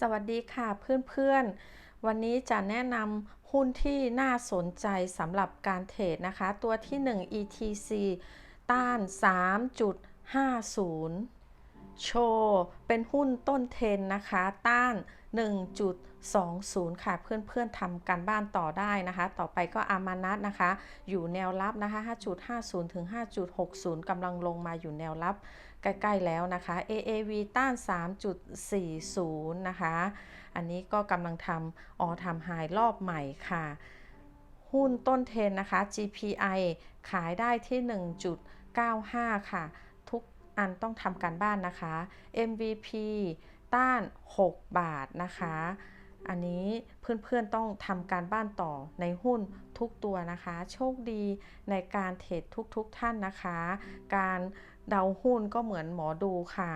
สวัสดีค่ะเพื่อนๆ วันนี้จะแนะนำหุ้นที่น่าสนใจสำหรับการเทรดนะคะ ตัวที่ 1 ETC ต้าน 3.50 โชว์เป็นหุ้นต้นเทนนะคะ ต้าน 1.20 ค่ะ เพื่อนๆทำการบ้านต่อได้นะคะ ต่อไปก็อามานัตนะคะ อยู่แนวรับนะคะ 5.50 ถึง 5.60 กำลังลงมาอยู่แนวรับใกล้ๆแล้วนะคะ AAV ต้าน 3.40 นะคะ อันนี้ก็กำลังทำออทำไฮรอบใหม่ค่ะ หุ้นต้นเทนนะคะ GPI ขายได้ที่ 1.95 ค่ะ อันต้องทำการบ้านนะคะ MVP ต้าน 6 บาทนะคะ อันนี้เพื่อนๆต้องทำการบ้านต่อในหุ้นทุกตัวนะคะ โชคดีในการเทรดทุกๆทท่านนะคะ การเดาหุ้นก็เหมือนหมอดูค่ะ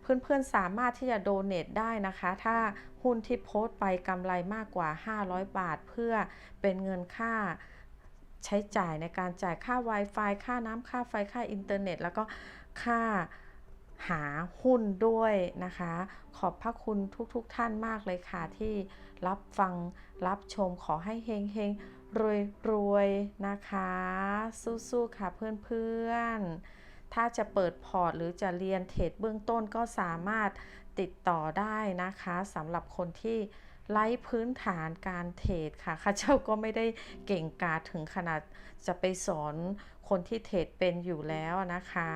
เพื่อนๆ สามารถที่จะโดเน a ได้นะคะ ถ้าหุ้นที่โพสต์ไปกำไรมากกว่า 500 บาท เพื่อเป็นเงินค่า ใช้จ่ายในการจ่ายค่า Wi-Fi ค่าน้ำค่าไฟค่าอินเทอร์เน็ต แล้วก็ค่าหาหุ้นด้วยนะคะ ขอบพระคุณทุกๆทท่านมากเลยค่ะ ที่รับฟังรับชมขอให้เฮงเฮงรวยรวยนะคะ สู้ๆค่ะเพื่อนๆ ถ้าจะเปิดพอร์ตหรือจะเรียนเทรดเบื้องต้นก็สามารถติดต่อได้นะคะสำหรับคนที่ ไร้พื้นฐานการเทรดค่ะข้าเจ้าก็ไม่ได้เก่งกาจถึงขนาดจะไปสอนคนที่เทรดเป็นอยู่แล้วนะคะ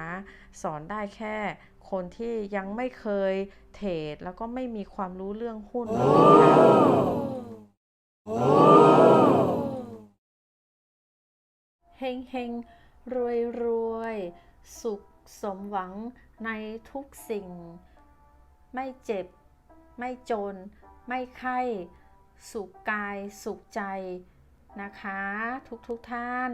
สอนได้แค่คนที่ยังไม่เคยเทรดแล้วก็ไม่มีความรู้เรื่องหุ้นเลยค่ะเฮงเฮงรวยรวยสุขสมหวังในทุกสิ่ง ไม่เจ็บ ไม่จน ไม่ไข้ สุขกาย สุขใจนะคะ ทุกๆทท่าน